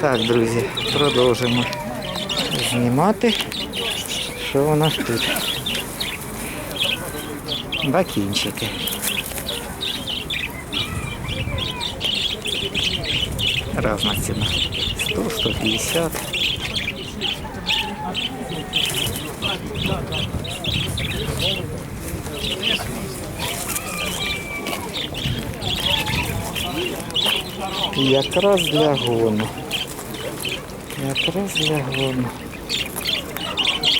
Так, друзі, продовжимо знімати. Що у нас тут? Бакінчики. Разна ціна. 100, Якраз для гону. Якраз для гону.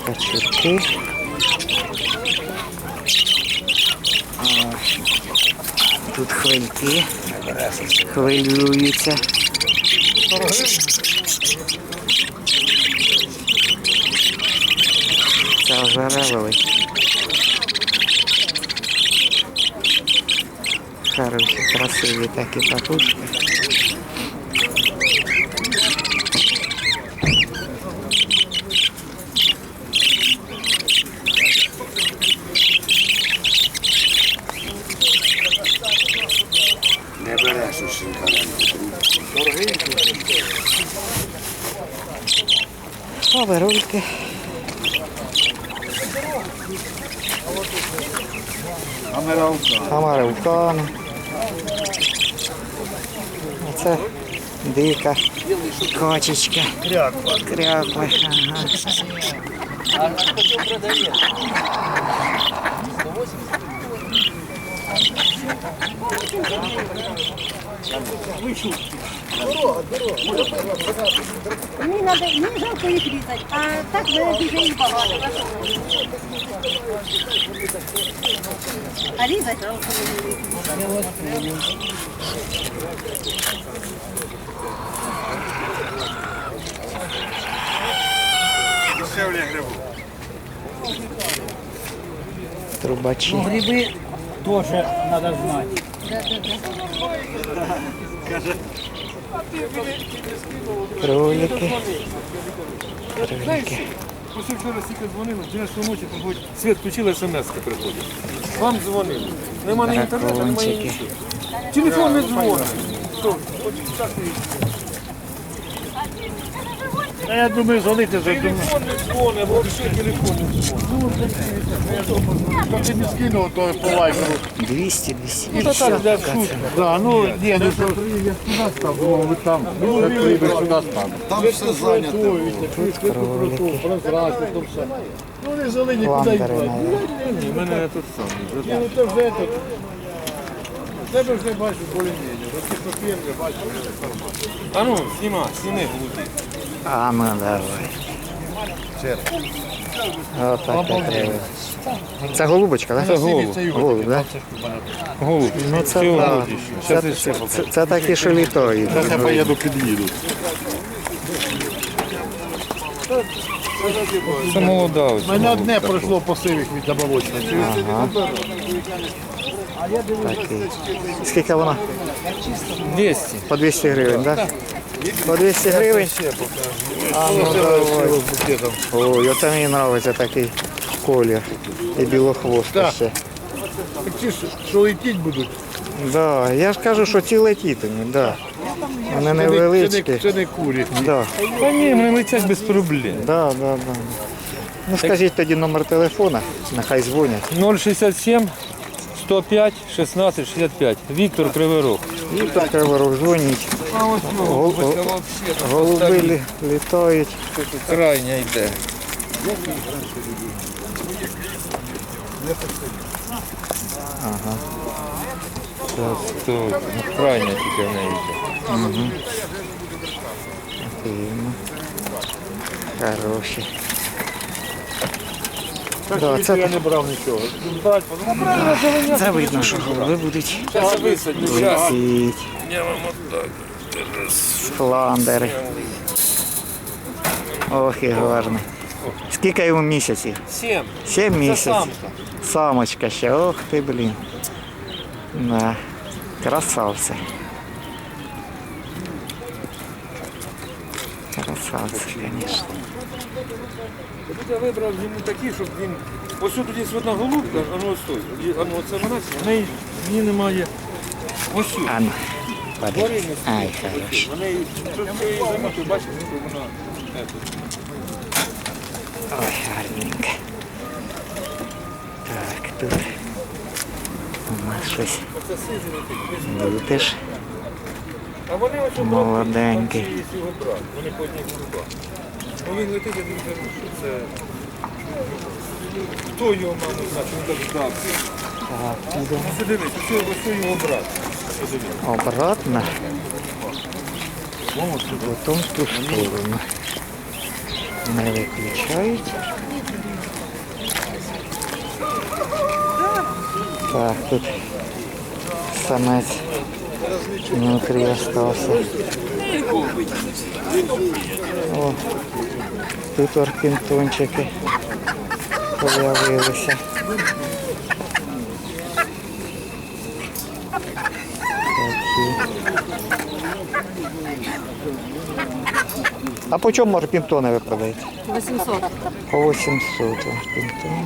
Качурки. Тут хвильки. Хвилюються. Це вже. Хороші, красиві такі папушки. Поверульки. Американка. Амарилкани. Оце дика кочечка. Кряква. Кряква. Ага. Мені надо, мені жалко їх різати, а так мене дуже їх багато. А різати жалко мені. Дешевле грибу. Трубачі. Грибы Тоже надо знать. Кролики. Кролики. Ось вчора стільки дзвонили, в 12 ночі приходить, світ включили, смс приходить. Вам дзвонили. Нема ні інтернету, немає нічого. Телефон не дзвонить. А я думаю, звонити за Телефон не дзвонить, взагалі телефон не дзвонить. Как ты не скинул, то по вайберу. 200, Ну, то так, 250. для така шутки. Да, ну, не, ну, то я сюда став, думав, ви там. Ну, я приїду сюди став. Там все зайнято. Ну, не взяли нікуди брати. У мене тут саме. Ні, ну, то вже тут. Тебе вже бачу более-менее. Такі папір вже бачу. А ну, сніма, сніми голубі. А ну давай. Отака треба. Це голубочка, так? Це голуб. Голуб, так? Голуб. Ну це, да. молодіше. це, це, це, це такі, що літають. Зараз я поїду, під'їду. Це молода ось. У мене одне пройшло по сивих від добавочної. Ага. Такий. Скільки вона? 200. По 200 гривень, так? По 200 гривень? А ну давай. Ой, оце мені подобається такий колір. І білохвоста Так. ще. Ті, що- летіть будуть, Да, я ж кажу, що ті летітині, да. Вони це не, невеличкі. це не курі. Да, Та ні, вони летять без проблем. да, да, да. Ну скажіть тоді номер телефона, нехай дзвонять. 067 105 16 65. Віктор Криворог. Віктор Криворог дзвоніть. Гол- гол- Голуби лі- літають. Крайня йде. Ага. Тут, ну, крайня тільки в неї йде. Дивно. Хороші. Да, це, Я не брав нічого. Брать, ну, це видно, що голуби будуть Зараз висадню, зараз. летіть. Я вам отак. Фландери. Ох і гарний. Скільки йому місяців? Сім. Сім Це місяців. самка. Самочка ще, ох ти, блін. Да. Красавці. Красавці, звісно. Я вибрав йому такі, щоб він. Ось тут є одна голубка, а ну ось той. А ну оце вона, в неї в ній немає. Ось тут. А ну, Подивись. Ай, хорош. Вони тут її замітив, бачиш, що вона. Ой, гарненько. Так, тут у нас щось Це вони ось Молоденький. Вони по одній групах. Ну він летить, я думаю, що це. Хто його мав знати, він так здався. Підемо. Ну ось його- ось його брат. Подивись. Обратно. В ту сторону. Не виключають. Так, тут самець внутрі остався. О, тут орпінтончики появилися. Такі. А по чому орпінтони ви продаєте? 800. По 800 орпінтони.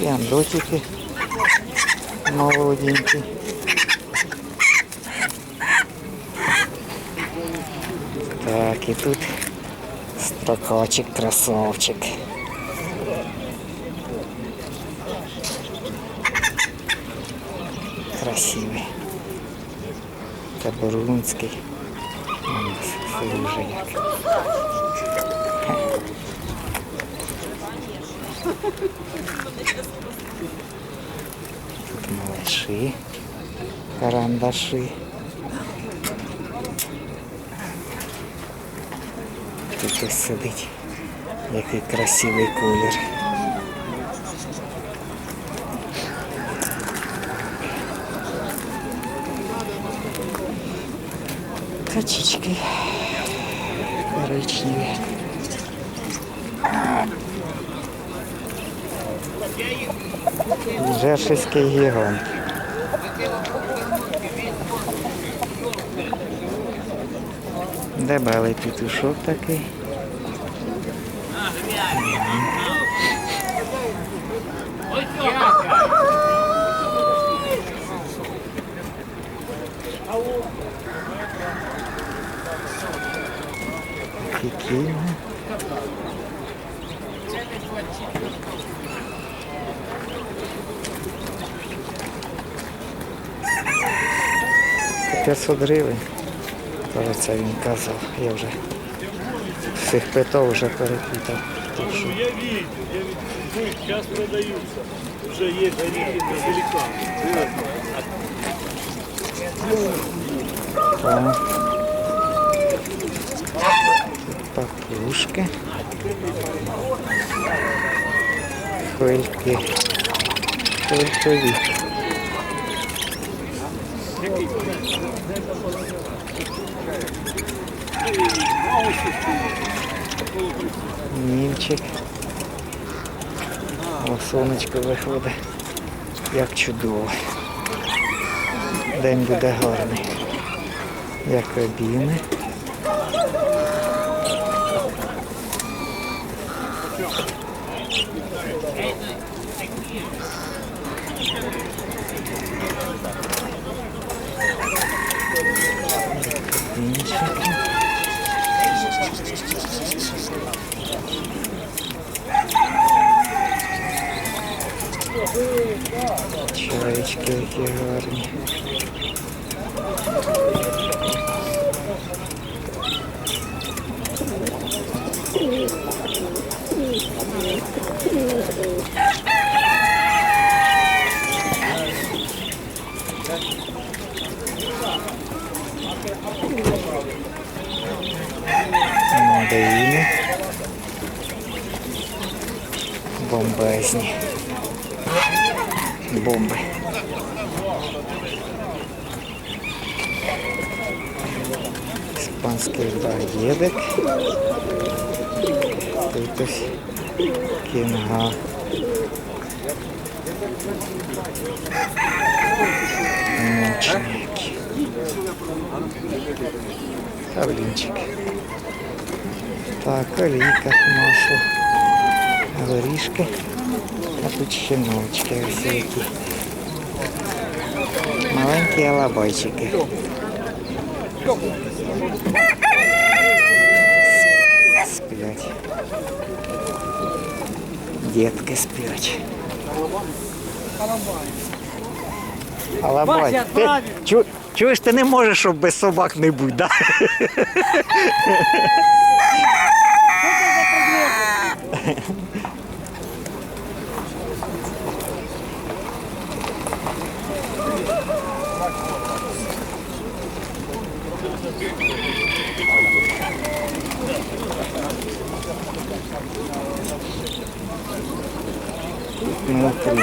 Яндотики молоденький. Так, і тут строкачик, красавчик. Красивий. Табурунський. Он дуже як. Тут малыши, карандаши. Тут ось сидить. Який красивий колір. Качечки коричневі. Жершиський гігант. Дебелий петушок такий. 500 гривень. Тож це він казав. Я вже всіх питав, вже перепитав. Я вірю, я вірю. Зараз продаються. Вже є горіхи на Папушки. Хвильки. Хвилькові. Німчик. О, сонечко виходить. Як чудово. День буде гарний. Як обійми. Іншики. Чаєчки які гарні. Мандарини. Бомбезні. Бомби. Іспанський багєдик. Тут ось кінга. Мучники. Кавлінчик. Так, олійка, масло, горішки. А тут ще ночки ось які. Маленькі алабайчики. Сплять. Дітки сплять. Алабай. Ти, чу, чуєш, ти не можеш, щоб без собак не бути, да? Внутри.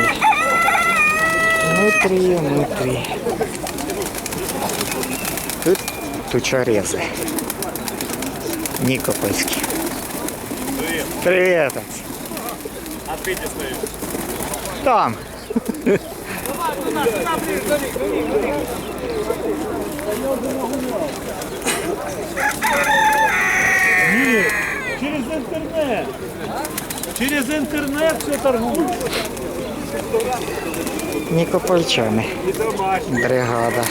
Внутри, внутри. Тут тучорезы. Никопольский. Привет. Отец. А ты где стоишь? Там. Через интернет. Через интернет все торгуют. Никопольчани. И. Бригада.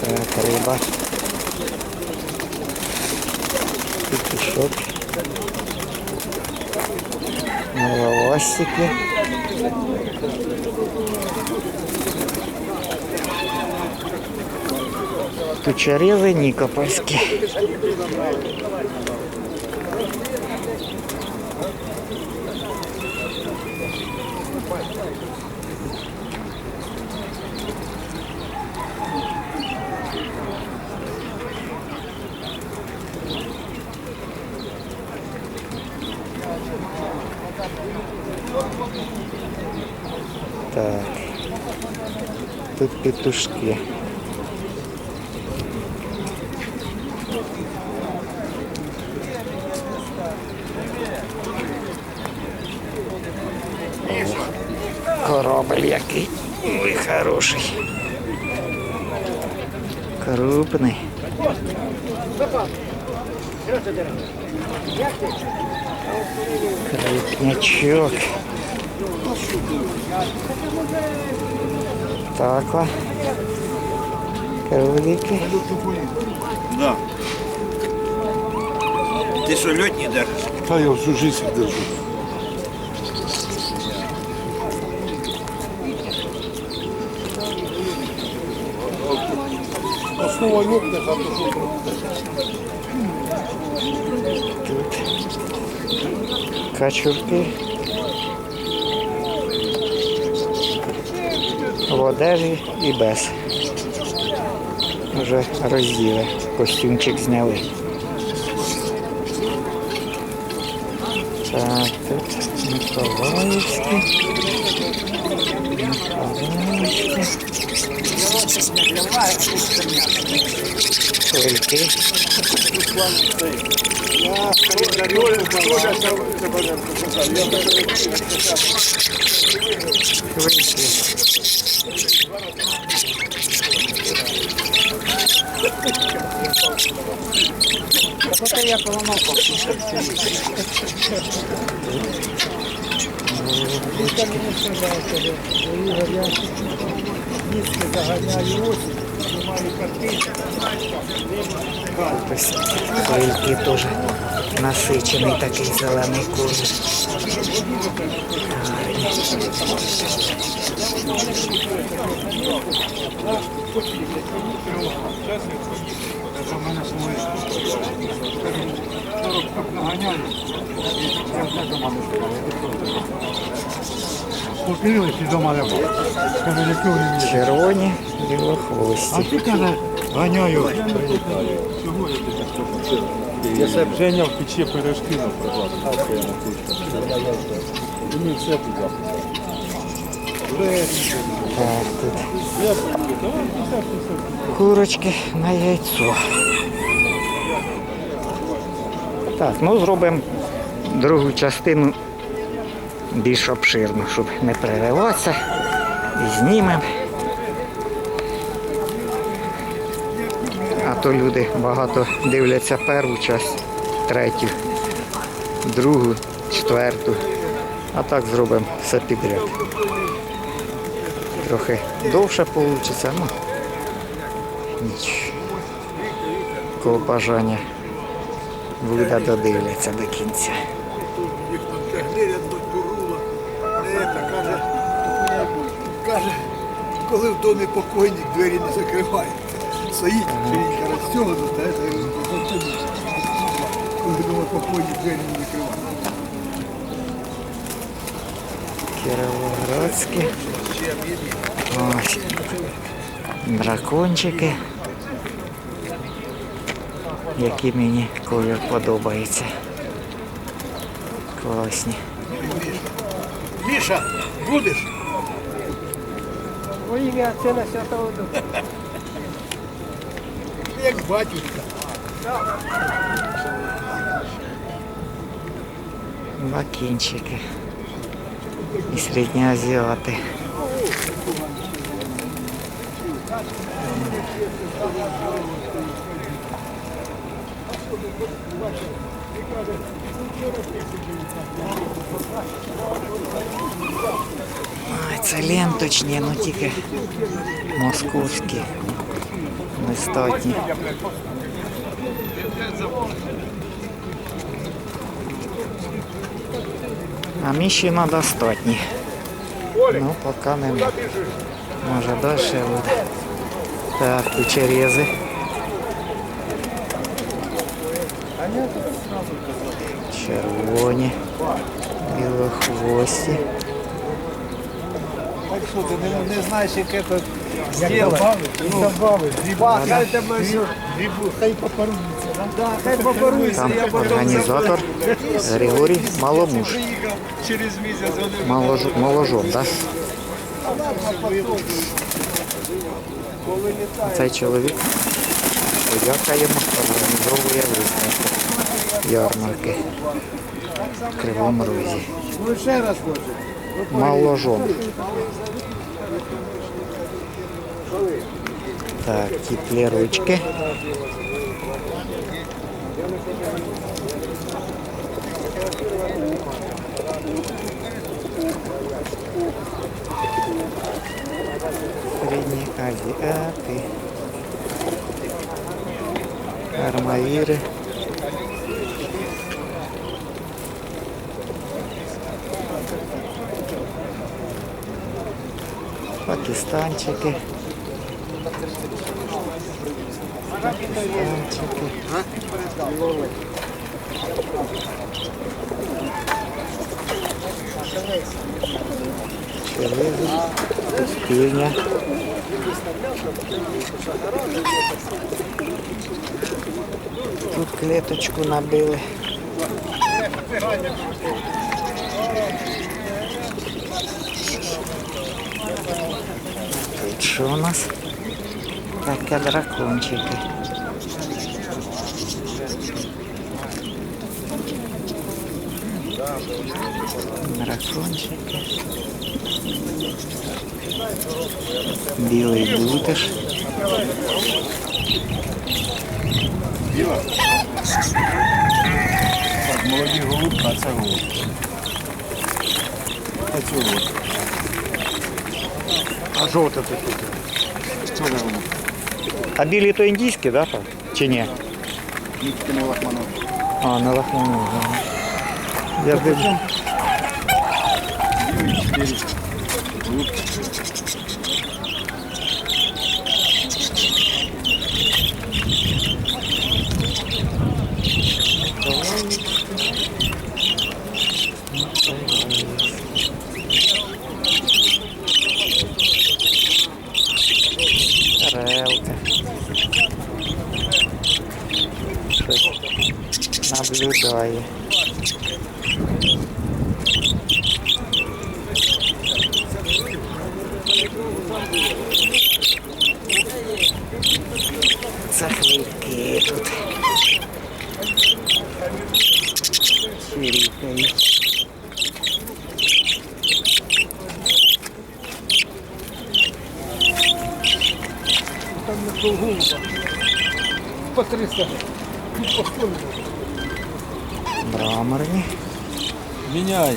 Так, риба. Петушок. Маловасики. Тучерезы Никопольские. Так. Тут петушки. Корабль який. Ой, хороший. Крупний. Крупнячок. Таква. Кролики. Да. Ты что, лед не держишь? Да, я всю жизнь их держу. Основа льотних, а Качурки. В одежі і без. Вже розділи. Костюмчик зняли. Так, тут Миколаївський. Миколаївський. Хвильки. Хвильки. Ось хвильки теж насичений такий зелений колір. Гарні. Купили, чи дома нема. Каже, які вони мені. Червоні, білохвості. А ти каже, ганяю. Я себе Женя в печі пирожки на продав. Мені все туди. Так, тут курочки на яйцо. Так, ну зробимо другу частину більш обширну, щоб не перериватися. І знімемо. А то люди багато дивляться першу часть, третю, другу, четверту. А так зробимо все підряд. Трохи довше вийде, ну ніч. Кого бажання буде додивляться до кінця. Це каже, каже, коли в домі покойник, двері не закривають. Стоїть, ширинка розтягнута, це зовсім. Коли вдома покойник, двері не закривають. Кіровоградські. Ось. Дракончики. Які мені колір подобається. Класні. Міша, будеш? Во ім'я Отця Святого Духа. Як батюшка. Бакінчики. І середньоазіати. Ай, Це ленточні, ну тільки московські. Нестатні. А міші на достатні. Ну, поки нема. Може далі буде. Так, кучерези. Червоні. Білохвості. Так що ти не, не знаєш, яке то зробити? Ну, добавиш. Гриба, хай тебе все. Грибу, хай попарується, да? Да, хай попарується. Там організатор Григорій Маломуш. Приїхав через місяць, вони Малож... Моложом, так? Цей чоловік подяка йому організовує виставку ярмарки в Кривому Розі. Ну, ще раз хочу. Маложом. Так, теплі ручки. Середні азіати. Армавіри. Пакистанчики. Черези, пустыня. Тут клеточку набили. Що у нас? Таке дракончики. Дракончики. Білий бутиш. Так, молоді голубка, а це голубка. А цього голубка. А жовта це тут. Що за голубка? А білі то індійські, да? так? Чи ні? Нічки не лахманов. А, не лахману. Ага. Я дивлюсь. Наблюдає. Це хвильки тут. Чирікають. по 300. Тут по 100. Браморні. Міняй.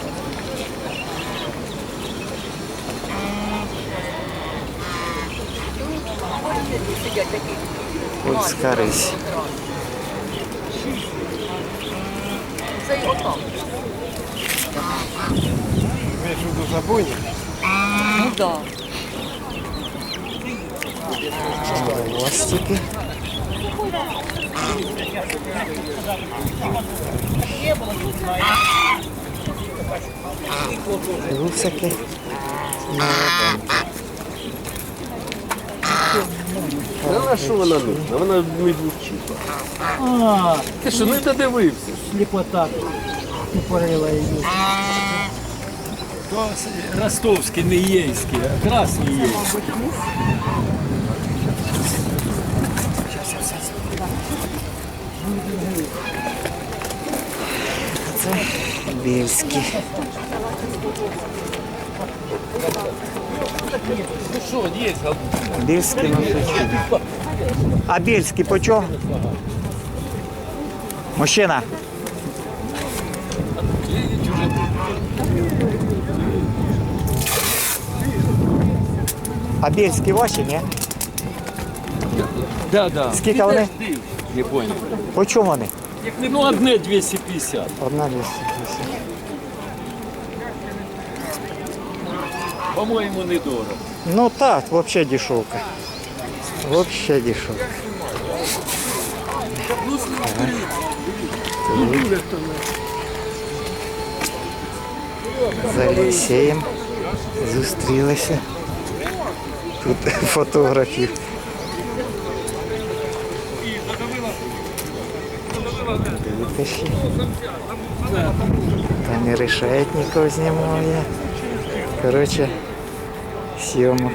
Польська рись. Це й отак. Я що до забоні? Ну так. Ластики. Русаки. Молоденькі. А що вона нужна? Вона не двучила. А, ти що, не додивився? Сліпота тупорила її. То ростовський, не єйський, а красний є. Це більські. Ну що, є Більські носочки. А більські по чому? Мужчина. А більські ваші, ні? Да, да. Скільки вони? Не понял. По чому вони? Ну, одне 250. Одна 250. По-моєму, недорого. Ну так, взагалі дешевка. Взагалі дешевка. За Олексієм зустрілися. Тут фотографів. Дивитися. Там і решетников знімає. Коротше, Сьомок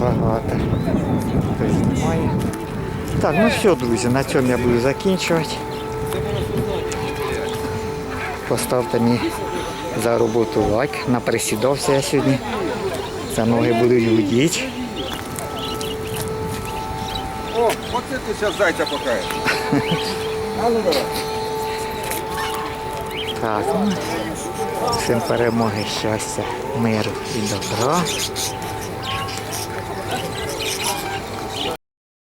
багато. Знімає. Так, ну все, друзі, на цьому я буду закінчувати. Поставте мені за роботу лайк. Наприсідався я сьогодні. За ноги будуть гудіти. О, оце ти зараз зайця покаєш. Так, ну, всім перемоги, щастя, Mero. Dobra.